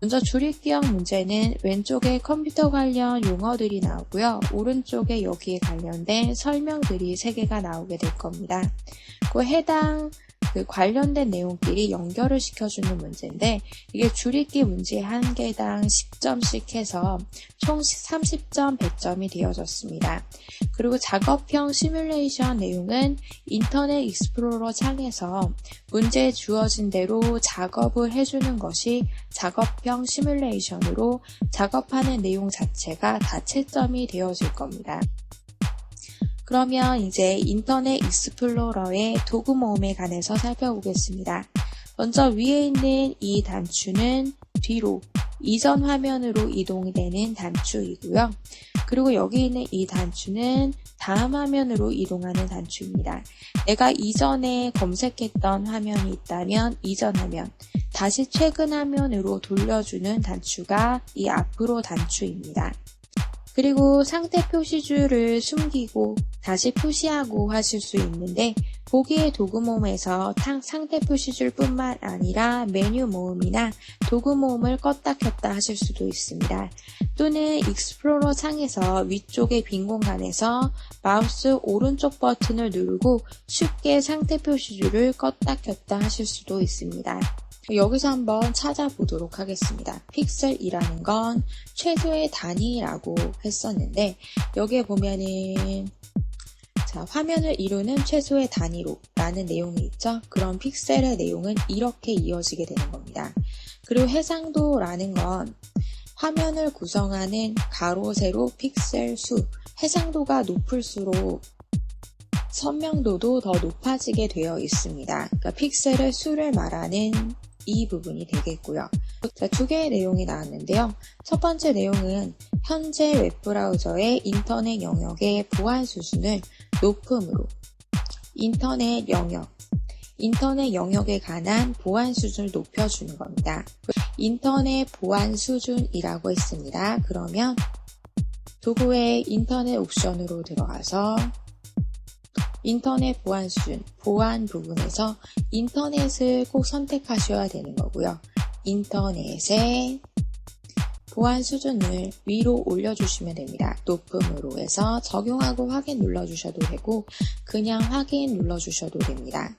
먼저 줄임기형 문제는 왼쪽에 컴퓨터 관련 용어들이 나오고요. 오른쪽에 여기에 관련된 설명들이 3개가 나오게 될 겁니다. 그 해당 그 관련된 내용끼리 연결을 시켜주는 문제인데 이게 줄임기 문제 한 개당 10점씩 해서 총 30점 100점이 되어졌습니다. 그리고 작업형 시뮬레이션 내용은 인터넷 익스플로러 창에서 문제에 주어진 대로 작업을 해주는 것이 작업형 시뮬레이션으로 작업하는 내용 자체가 다채점이 되어질 겁니다. 그러면 이제 인터넷 익스플로러의 도구 모음에 관해서 살펴보겠습니다. 먼저 위에 있는 이 단추는 뒤로 이전 화면으로 이동이 되는 단추이고요. 그리고 여기 있는 이 단추는 다음 화면으로 이동하는 단추입니다. 내가 이전에 검색했던 화면이 있다면 이전 화면, 다시 최근 화면으로 돌려주는 단추가 이 앞으로 단추입니다. 그리고 상태 표시줄을 숨기고 다시 표시하고 하실 수 있는데 보기의 도구 모음에서 상태 표시줄 뿐만 아니라 메뉴 모음이나 도구 모음을 껐다 켰다 하실 수도 있습니다. 또는 익스플로러 창에서 위쪽의 빈 공간에서 마우스 오른쪽 버튼을 누르고 쉽게 상태 표시줄을 껐다 켰다 하실 수도 있습니다. 여기서 한번 찾아보도록 하겠습니다. 픽셀이라는 건 최소의 단위라고 했었는데 여기에 보면은 자, 화면을 이루는 최소의 단위로 라는 내용이 있죠. 그럼 픽셀의 내용은 이렇게 이어지게 되는 겁니다. 그리고 해상도라는 건 화면을 구성하는 가로, 세로, 픽셀 수, 해상도가 높을수록 선명도도 더 높아지게 되어 있습니다. 그러니까 픽셀의 수를 말하는 이 부분이 되겠고요. 자, 두 개의 내용이 나왔는데요. 첫 번째 내용은 현재 웹브라우저의 인터넷 영역의 보안 수준을 높음으로 인터넷 영역, 인터넷 영역에 관한 보안 수준을 높여주는 겁니다. 인터넷 보안 수준이라고 했습니다. 그러면 도구의 인터넷 옵션으로 들어가서 인터넷 보안 수준, 보안 부분에서 인터넷을 꼭 선택하셔야 되는 거고요. 인터넷의 보안 수준을 위로 올려주시면 됩니다. 높음으로 해서 적용하고 확인 눌러주셔도 되고 그냥 확인 눌러주셔도 됩니다.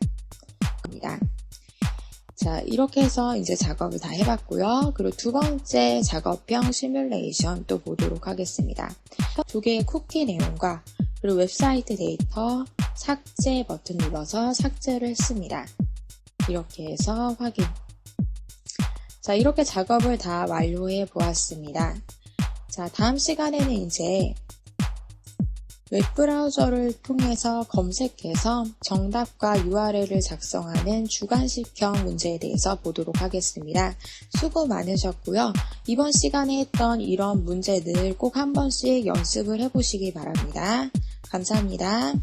자, 이렇게 해서 이제 작업을 다 해봤고요. 그리고 두 번째 작업형 시뮬레이션 또 보도록 하겠습니다. 두 개의 쿠키 내용과 그리고 웹사이트 데이터 삭제 버튼 눌러서 삭제를 했습니다. 이렇게 해서 확인. 자, 이렇게 작업을 다 완료해 보았습니다. 자, 다음 시간에는 이제 웹브라우저를 통해서 검색해서 정답과 URL을 작성하는 주관식형 문제에 대해서 보도록 하겠습니다. 수고 많으셨고요. 이번 시간에 했던 이런 문제들 꼭 한 번씩 연습을 해보시기 바랍니다. 감사합니다.